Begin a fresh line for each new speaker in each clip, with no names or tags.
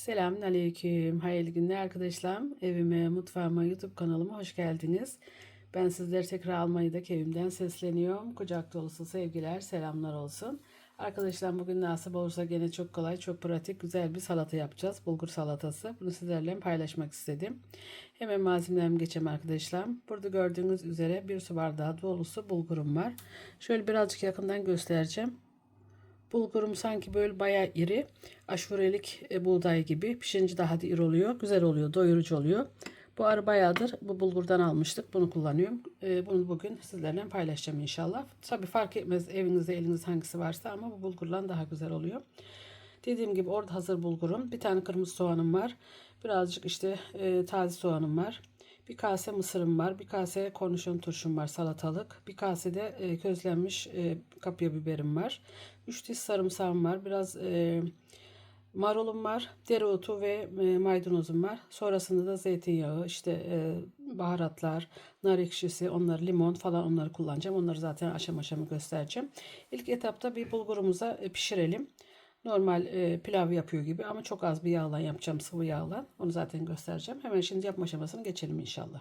Selamünaleyküm. Hayırlı günler arkadaşlar. Evime, mutfağıma, YouTube kanalıma hoş geldiniz. Ben sizleri tekrar Almanya'daki evimden sesleniyorum. Kucak dolusu sevgiler, selamlar olsun. Arkadaşlar bugün nasip olursa gene çok kolay, çok pratik, güzel bir salata yapacağız. Bulgur salatası. Bunu sizlerle paylaşmak istedim. Hemen malzemelerimi geçeyim arkadaşlar. Burada gördüğünüz üzere bir su bardağı dolusu bulgurum var. Şöyle birazcık yakından göstereceğim. Bulgurum sanki böyle bayağı iri. Aşurelik e, buğday gibi. Pişince daha da iri oluyor. Güzel oluyor. Doyurucu oluyor. Bu arı bayağıdır bu bulgurdan almıştık. Bunu kullanıyorum. E, bunu bugün sizlerle paylaşacağım inşallah. Tabi fark etmez evinizde eliniz hangisi varsa ama bu bulgurla daha güzel oluyor. Dediğim gibi orada hazır bulgurum. Bir tane kırmızı soğanım var. Birazcık işte e, taze soğanım var. Bir kase mısırım var. Bir kase kornişon turşum var salatalık. Bir kase de e, közlenmiş e, kapya biberim var. 3 diş sarımsağım var. Biraz e, marulum var. Dereotu ve e, maydanozum var. Sonrasında da zeytinyağı, işte e, baharatlar, nar ekşisi, onları limon falan onları kullanacağım. Onları zaten aşama aşama göstereceğim. İlk etapta bir bulgurumuza e, pişirelim. Normal e, pilav yapıyor gibi ama çok az bir yağla yapacağım sıvı yağla. Onu zaten göstereceğim. Hemen şimdi yapma aşamasını geçelim inşallah.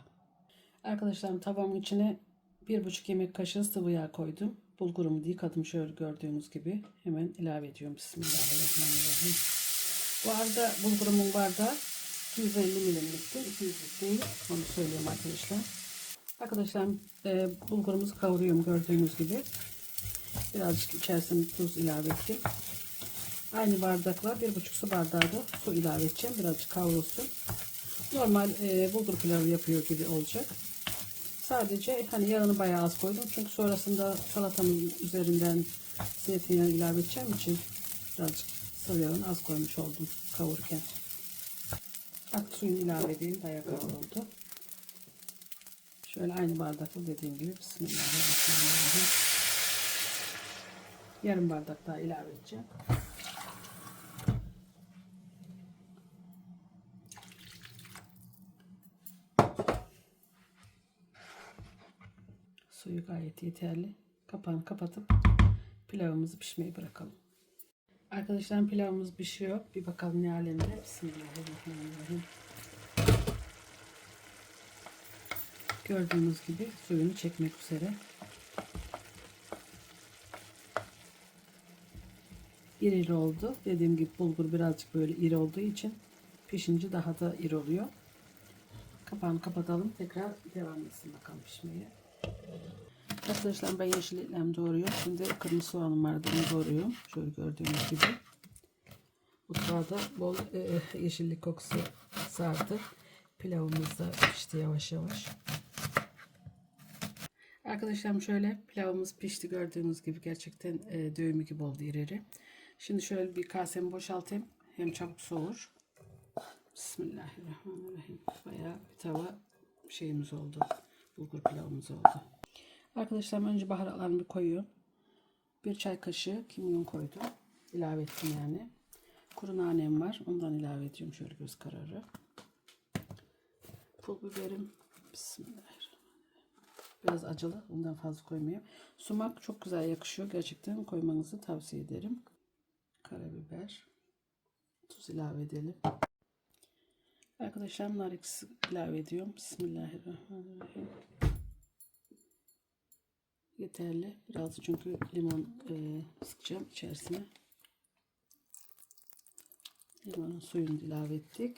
Arkadaşlar tavamın içine bir buçuk yemek kaşığı sıvı yağ koydum. Bulgurumu yıkadım şöyle gördüğünüz gibi. Hemen ilave ediyorum. Bismillahirrahmanirrahim. Bu arada bulgurumun bardağı 250 milimlikti. 200'lük değil. Onu söyleyeyim arkadaşlar. Arkadaşlar e, bulgurumuzu kavuruyorum gördüğünüz gibi. Birazcık içerisine tuz ilave ettim. Aynı bardakla bir buçuk su bardağı da su ilave edeceğim. Birazcık kavrulsun. Normal e, bulgur pilavı yapıyor gibi olacak. Sadece hani yağını bayağı az koydum. Çünkü sonrasında salatamın üzerinden zeytinyağı ilave edeceğim için birazcık sıvı yağını az koymuş oldum kavururken. Bak suyunu ilave edeyim. Bayağı kavruldu. Şöyle aynı bardakla dediğim gibi Bismillahirrahmanirrahim. Yarım bardak daha ilave edeceğim. Suyu gayet yeterli. Kapağını kapatıp pilavımızı pişmeyi bırakalım. Arkadaşlar pilavımız pişiyor. Bir bakalım ne alemde. Bismillahirrahmanirrahim. Gördüğünüz gibi suyunu çekmek üzere. İri iri oldu. Dediğim gibi bulgur birazcık böyle iri olduğu için pişince daha da iri oluyor. Kapağını kapatalım. Tekrar devam etsin bakalım pişmeye. Arkadaşlar ben yeşilliklerimi doğruyorum. Şimdi kırmızı soğanım vardı. Onu doğruyorum. Şöyle gördüğünüz gibi. Mutfağa da bol e, yeşillik kokusu sardı. Pilavımız da pişti yavaş yavaş. Arkadaşlarım şöyle pilavımız pişti gördüğünüz gibi gerçekten e, dövümü gibi oldu iri. Şimdi şöyle bir kasemi boşaltayım. Hem çabuk soğur. Bismillahirrahmanirrahim. Bayağı bir tava şeyimiz oldu. Bulgur pilavımız oldu. Arkadaşlar önce baharatlarımı koyuyorum. Bir çay kaşığı kimyon koydum. İlave ettim yani. Kuru nanem var. Ondan ilave ediyorum şöyle göz kararı. Pul biberim. Bismillahirrahmanirrahim. Biraz acılı. Ondan fazla koymayayım. Sumak çok güzel yakışıyor. Gerçekten koymanızı tavsiye ederim. Karabiber. Tuz ilave edelim. Arkadaşlar nar ekşisi ilave ediyorum. Bismillahirrahmanirrahim. Yeterli. Biraz çünkü limon e, sıkacağım içerisine. Limonun suyunu ilave ettik.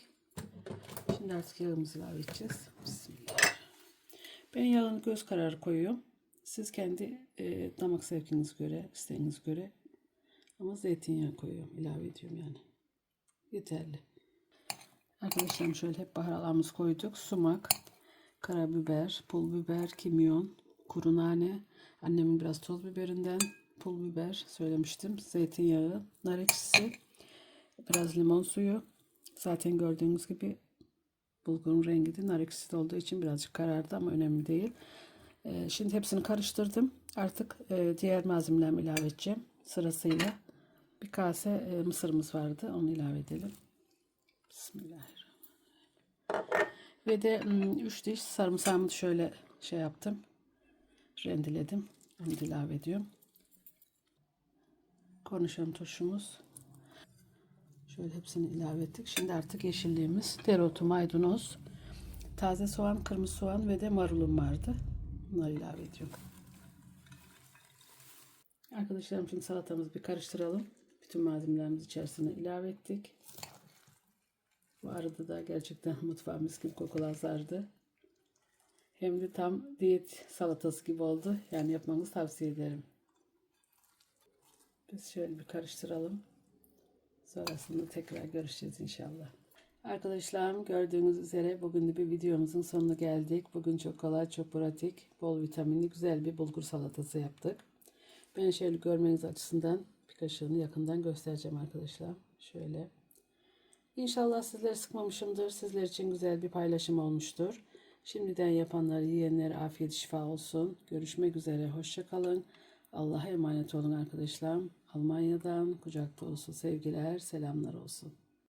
Şimdi artık yağımızı ilave edeceğiz. Bismillah. Ben yağını göz kararı koyuyorum. Siz kendi e, damak zevkinize göre, isteğinize göre ama zeytinyağı koyuyorum. ilave ediyorum yani. Yeterli. Arkadaşlarım şöyle hep baharatlarımızı koyduk. Sumak, karabiber, pul biber, kimyon, kuru nane, annemin biraz toz biberinden, pul biber söylemiştim. Zeytinyağı, nar ekşisi, biraz limon suyu. Zaten gördüğünüz gibi bulgurun rengi de nar ekşisi olduğu için birazcık karardı ama önemli değil. Ee, şimdi hepsini karıştırdım. Artık e, diğer malzemelerimi ilave edeceğim. Sırasıyla bir kase e, mısırımız vardı. Onu ilave edelim. Bismillahirrahmanirrahim. Ve de 3 diş sarımsağımı şöyle şey yaptım. Rendeledim. Onu ilave ediyorum. Kornişon turşumuz. Şöyle hepsini ilave ettik. Şimdi artık yeşilliğimiz, dereotu, maydanoz, taze soğan, kırmızı soğan ve de marulum vardı. Bunları ilave ediyorum. Arkadaşlarım şimdi salatamızı bir karıştıralım. Bütün malzemelerimizi içerisine ilave ettik. Arada da gerçekten mutfağım mis gibi kokular. Hem de tam diyet salatası gibi oldu. Yani yapmanızı tavsiye ederim. Biz şöyle bir karıştıralım. Sonrasında tekrar görüşeceğiz inşallah. Arkadaşlarım gördüğünüz üzere bugün de bir videomuzun sonuna geldik. Bugün çok kolay, çok pratik, bol vitaminli güzel bir bulgur salatası yaptık. Ben şöyle görmeniz açısından bir kaşığını yakından göstereceğim arkadaşlar. Şöyle. İnşallah sizleri sıkmamışımdır. Sizler için güzel bir paylaşım olmuştur. Şimdiden yapanlar, yiyenlere afiyet şifa olsun. Görüşmek üzere. Hoşçakalın. Allah'a emanet olun arkadaşlar. Almanya'dan kucak dolusu sevgiler, selamlar olsun.